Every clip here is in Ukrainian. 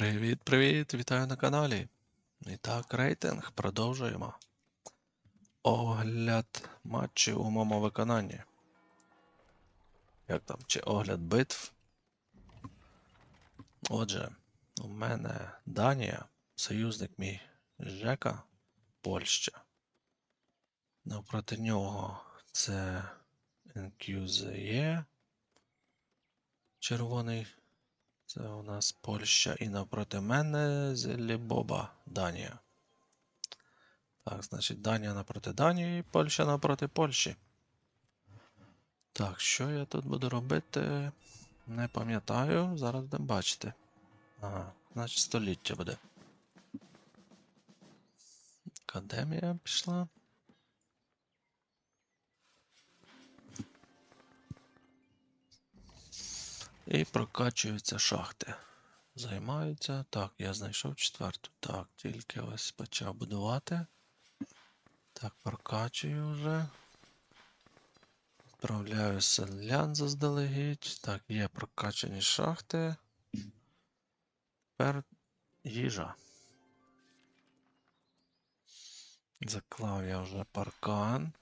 Привіт-привіт! Вітаю на каналі. І так, рейтинг. Продовжуємо. Огляд матчів у моєму виконанні. Як там? Чи огляд битв? Отже, у мене Данія, союзник мій Жека, Польща. Навпроти нього це NQZE, червоний це у нас Польща і навпроти мене Зелібоба, Данія. Так, значить, Данія напроти Данії, Польща напроти Польщі. Так, що я тут буду робити? Не пам'ятаю, зараз будемо бачити. Ага, значить століття буде. Академія пішла. І прокачуються шахти. Займаються. Так, я знайшов четверту. Так, тільки ось почав будувати. Так, прокачую вже. Відправляю селян заздалегідь. Так, є прокачані шахти. Тепер їжа. Заклав я вже паркан.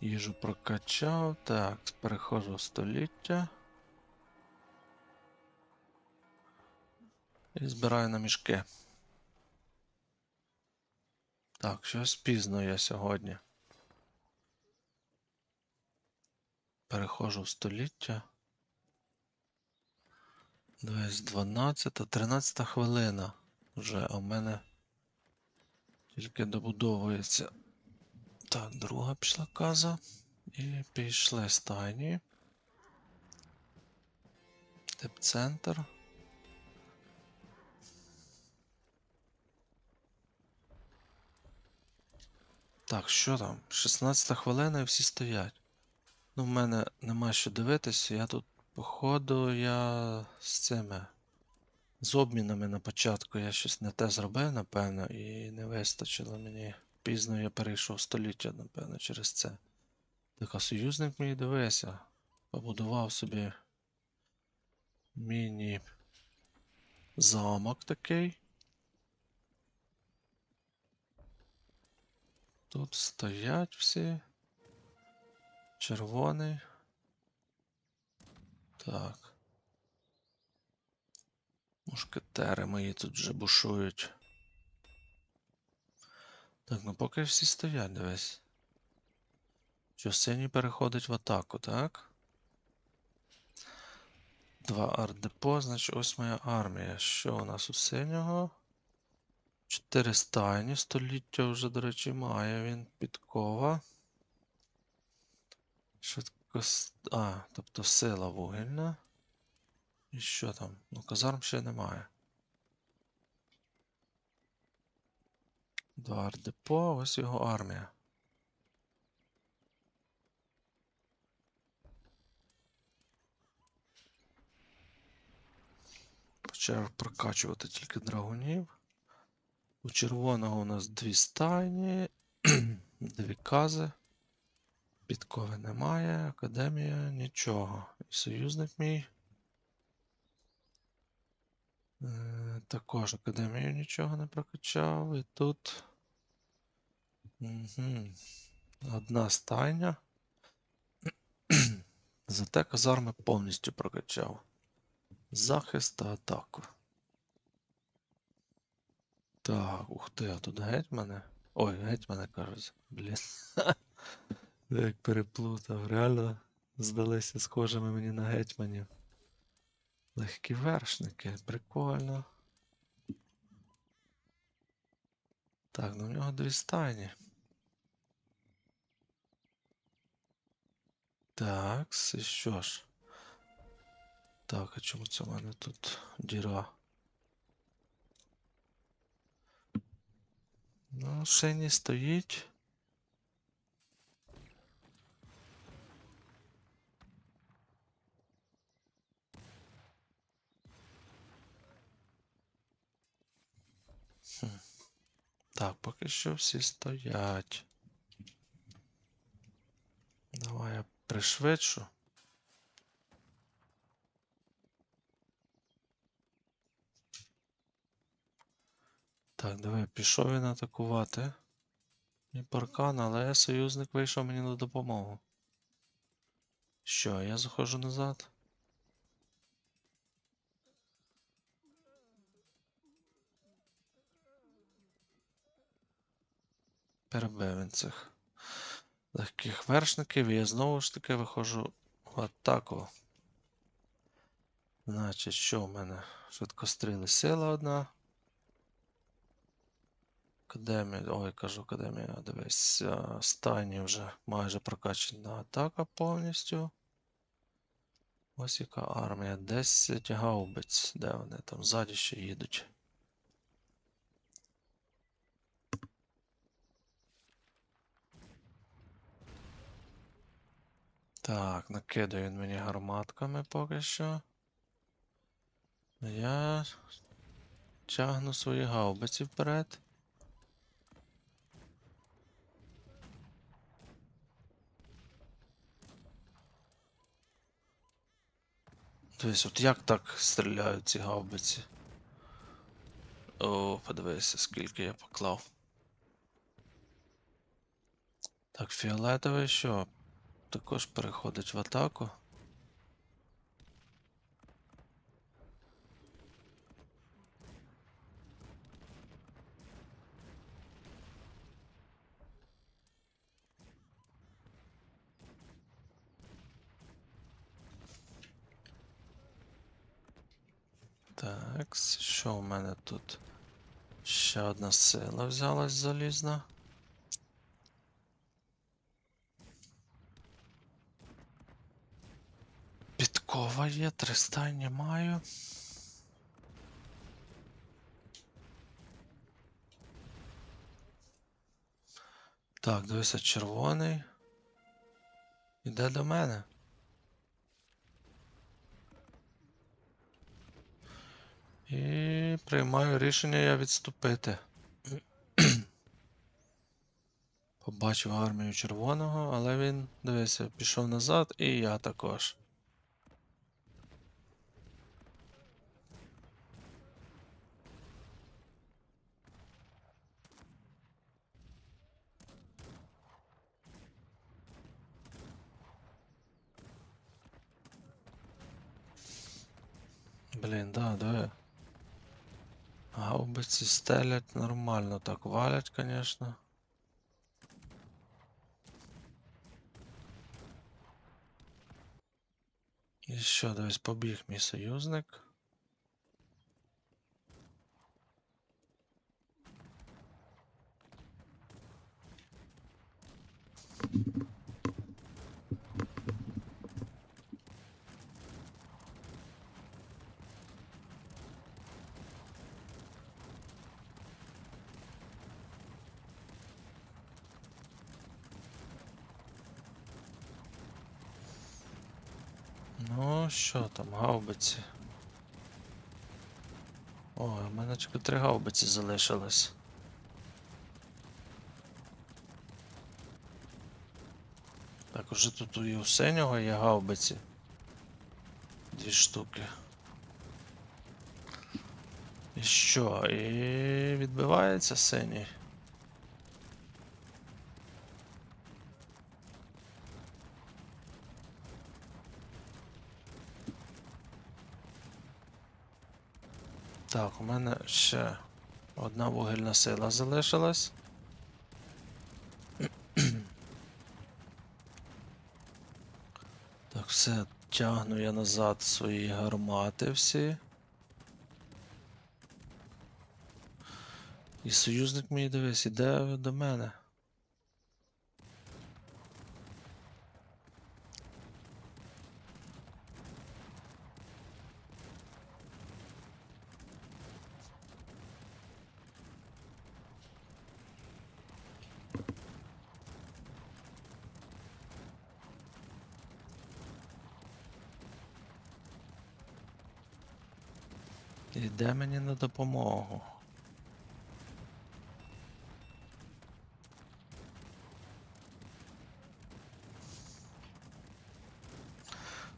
Їжу прокачав. Так, переходжу в століття. І збираю на мішки. Так, щось пізно я сьогодні. Переходжу в століття. Десь 12, 13 хвилина вже, в мене тільки добудовується. Так, друга пішла каза. І пішли стайні. Тип-центр. Так, що там? 16 хвилина і всі стоять. Ну, в мене нема що дивитися. Я тут, походу, я з цими. З обмінами на початку я щось не те зробив, напевно, і не вистачило мені. Пізно я перейшов століття, напевно, через це. Так, а союзник мій дивися. Побудував собі міні замок такий. Тут стоять всі. Червоний. Так. Мушкетери мої тут вже бушують. Так, ну поки всі стоять, дивись. Що синій переходить в атаку, так? Два ардепо, значить ось моя армія. Що у нас у синього? Чотири стайні, століття вже, до речі, має він підкова. Швидко. А, тобто сила вугільна. І що там? Ну, казарм ще немає. Два ардепо, ось його армія. Почав прокачувати тільки драгунів. У червоного у нас дві стайні, дві кази. Підкови немає, академія нічого. І союзник мій. Е, також академію нічого не прокачав. І тут. Угу. Одна стайня. Зате казарми повністю прокачав. Захист та атаку. Так, ух ти, а тут гетьмани. Ой, гетьмани кажуть. Блін. Як переплутав. Реально здалися схожими мені на гетьманів. Легкі вершники, прикольно. Так, ну в нього дві стайні. Так, і що ж? Так, а чому це в мене тут діра? Ну, Шені стоїть. Хм. Так, поки що всі стоять. Давай я пришвидшу. Так, давай, пішов він атакувати. І паркан, але союзник вийшов мені на допомогу. Що, я заходжу назад? Перебив він цих легких вершників, і я знову ж таки виходжу в атаку. Значить, що в мене? Швидкостріли сила одна. Академія, ой, кажу академія, дивись, а, стайні вже майже прокачана атака повністю. Ось яка армія. 10 гаубиць. Де вони там ззаді ще їдуть. Так, накидає він мені гарматками поки що. Я тягну свої гаубиці вперед. Дивись, от як так стріляють ці гаубиці? О, подивися, скільки я поклав. Так, фіолетовий що? Також переходить в атаку. Так, що в мене тут? Ще одна сила взялась залізна. Підкова є, три маю. Так, дивися, червоний. Іде до мене. І приймаю рішення я відступити. Побачив армію червоного, але він, дивися, пішов назад, і я також. Блін, да, да. Гаубиці стелять нормально, так валять, конечно. І що, дивись, побіг мій союзник. Ну, що там, гаубиці? О, у мене тільки три гаубиці залишилось. Так, уже тут і у синього є гаубиці. Дві штуки. І що? І відбивається синій. Так, у мене ще одна вугільна сила залишилась. Так, все, тягну я назад свої гармати всі. І союзник мій дивись, іде до мене. Іде мені на допомогу.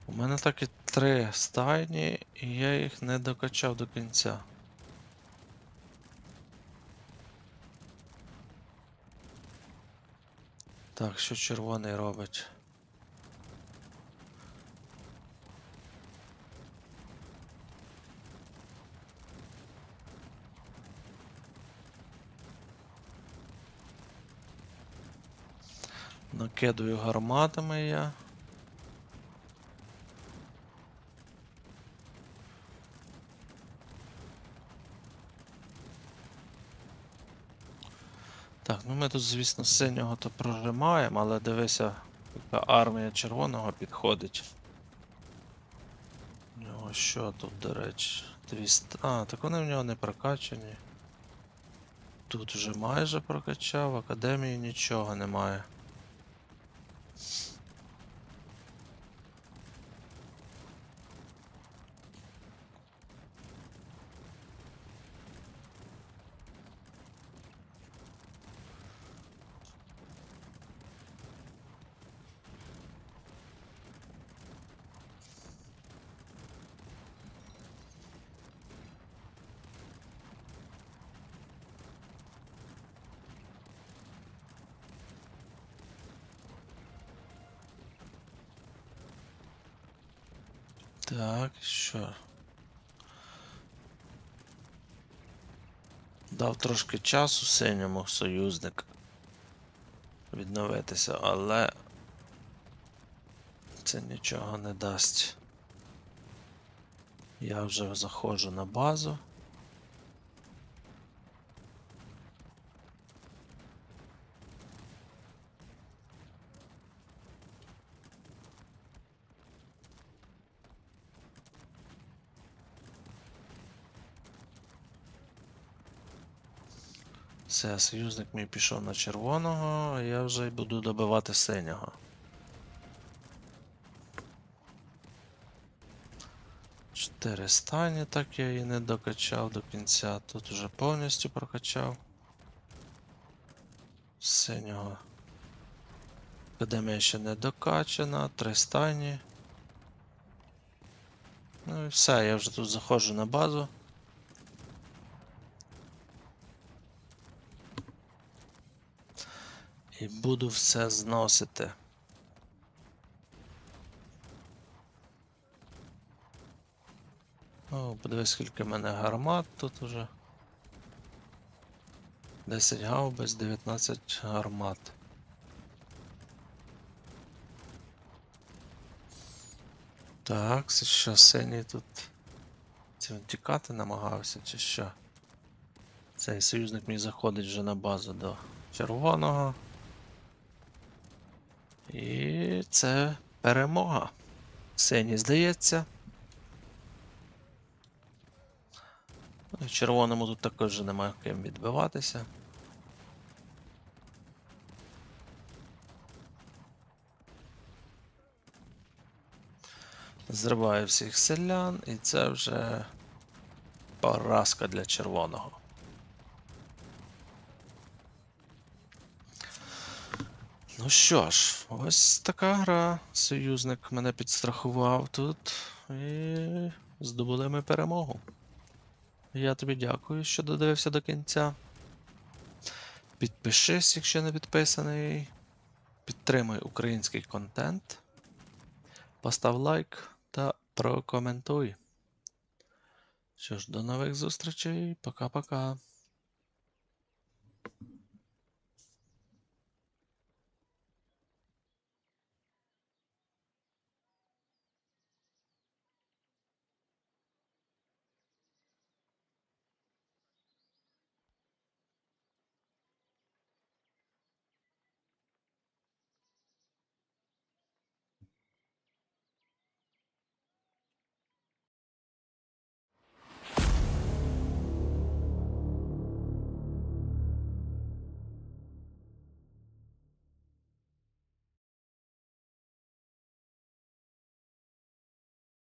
У мене так і три стайні, і я їх не докачав до кінця. Так, що червоний робить? Накидую гарматами я. Так, ну ми тут, звісно, синього то прожимаємо, але дивися, яка армія червоного підходить. У нього що тут, до речі? 200. А, так вони в нього не прокачані. Тут вже майже прокачав, в академії нічого немає. Так, що? Дав трошки часу синьому союзник відновитися, але це нічого не дасть. Я вже заходжу на базу. Все, союзник мій пішов на червоного, а я вже й буду добивати синього. Чотири стані, так я і не докачав до кінця. Тут вже повністю прокачав. Синього. Академія ще не докачана, три стані. Ну і все, я вже тут заходжу на базу. Буду все зносити. О, подивись, скільки в мене гармат тут уже. 10 гаубиць, 19 гармат. Так, це що синій тут. Це тікати намагався, чи що? Цей союзник мій заходить вже на базу до червоного. І це перемога. Синій здається. Червоному тут також немає ким відбиватися. Зриваю всіх селян, і це вже поразка для червоного. Ну що ж, ось така гра. Союзник мене підстрахував тут і здобули ми перемогу. Я тобі дякую, що додивився до кінця. Підпишись, якщо не підписаний. Підтримуй український контент. Постав лайк та прокоментуй. Що ж, до нових зустрічей. Пока-пока.